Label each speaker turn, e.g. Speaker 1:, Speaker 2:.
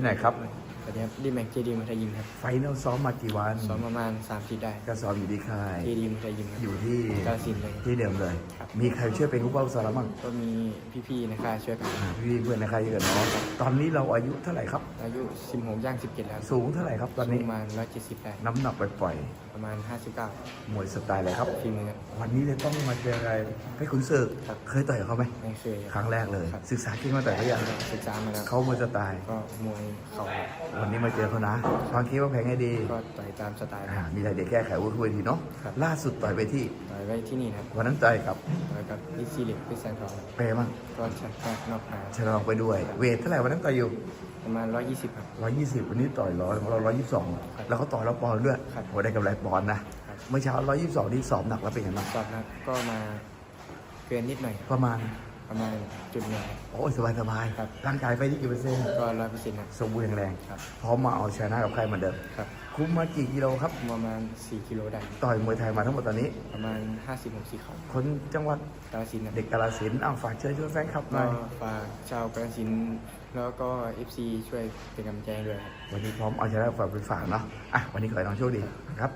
Speaker 1: ที่ไหนครับ
Speaker 2: วัสดีครับดีแม็กเจดีมัธยิมครับ
Speaker 1: ไฟนอลซ้อมมากี่วัน
Speaker 2: ซ้อมประมาณ3ทีได้
Speaker 1: ก็ซ้อมอยู่ที่ค่าย
Speaker 2: เจดีมัธยิมครับ
Speaker 1: อยู่ที่
Speaker 2: กาฬสินธุ์เลย
Speaker 1: ที่เดิมเลย
Speaker 2: ครับ
Speaker 1: มีใครช่วยเป็นผู้เป้าสารบ้าง
Speaker 2: ก็มีพี่ๆนะคะช่วยกัน
Speaker 1: อ่าพี่เพื่อนในค่ายเยอะเนาะตอนนี้เราอายุเท่าไหร่ครับ
Speaker 2: อายุ16ย่าง17แล้ว
Speaker 1: สูงเท่าไหร่ครับตอนนี้
Speaker 2: ประมาณ170ได้
Speaker 1: น้ำหนักปล่อย
Speaker 2: ประมาณ 59
Speaker 1: ๆมวยสไตล์อะไรครับ
Speaker 2: ฝีมือครับ
Speaker 1: วันนี้เลยต้องมาเจออะไรให้คุณศึก
Speaker 2: ครับ
Speaker 1: เคยต่อยกับเขาไหม
Speaker 2: ไม่เคย
Speaker 1: ครั้งแรกเลย
Speaker 2: ครับ
Speaker 1: ศึกษาเก่งมาต่อยเขายัง
Speaker 2: ศึกษามาแล้ว
Speaker 1: เขามวยสไตล์
Speaker 2: ก็มวยเข่าครับ
Speaker 1: วันนี้มาเจอเขานะฟังคิดว่าแพงให้ดี
Speaker 2: ก็ต่อยตามสไตล์
Speaker 1: อ่ามีอะไรเดี๋ยวแก้ไขวุ้ยทีเนาะ
Speaker 2: ครับ
Speaker 1: ล่าสุดต่อยไปที่
Speaker 2: ต่อยไว้ที่นี่นะครับ
Speaker 1: วันนั้นต่อยกับ
Speaker 2: ต่อยกับพิซีเล็กพิซซันทอง
Speaker 1: เปย์มั้ง
Speaker 2: ก็ชัดแรกนอกมา
Speaker 1: ชนะไปด้วย เวทเท่าไหร่วันนั้นต่อยอยู่
Speaker 2: ประมาณ 120 ครับ
Speaker 1: ร้อยยี่สิบวันนี้ต่อยร้อยของเราร้อยยี่สิบสอง
Speaker 2: ครับ
Speaker 1: แล้วเขาต่อยเราปอนด์ด้วย
Speaker 2: ครับ
Speaker 1: โอ้ได้กำไรปอนด์นะครับเมื่อเช้าร้อยยี่สิบสองที่สอบหนักแล้วเป็นไงบ้าง
Speaker 2: สอบนัดก็มาเกินนิดหน่อย
Speaker 1: ประมาณ
Speaker 2: ประมาณจุดหนึ่งครับ
Speaker 1: โอ้ยสบายสบาย
Speaker 2: ครับ
Speaker 1: ร่างกายไปที่กี่เปอร์เซ็นต์
Speaker 2: ก็ร้อยเปอร์เซ็นต์ครับ
Speaker 1: สมบูรณ์แข็งแรง
Speaker 2: ครับ
Speaker 1: พร้อมมาเอาชนะกับใครเหมือนเดิม
Speaker 2: ครับ
Speaker 1: คุ้มมากี่กิโลครับ
Speaker 2: ประมาณ 4 กิโลได้
Speaker 1: ต่อยมวยไทยมาทั้งหมดตอนนี้
Speaker 2: ประมาณ 50 60เขา
Speaker 1: คนจังหวัด
Speaker 2: กาฬสินธุ์นะ
Speaker 1: เด็กกาลสินธุ์อ้าวฝากเชิญชวนแฟนคลับหน่
Speaker 2: ก็
Speaker 1: อย
Speaker 2: ฝากชาวกาฬสินธุ์แล้วก็ FC ช่วยเป็นกำลังใจให้ด้วยครับ
Speaker 1: วันนี้พร้อมเอาชนะฝากไปฝากเนาะ อะวันนี้ขอให้น้องโชคดีครับ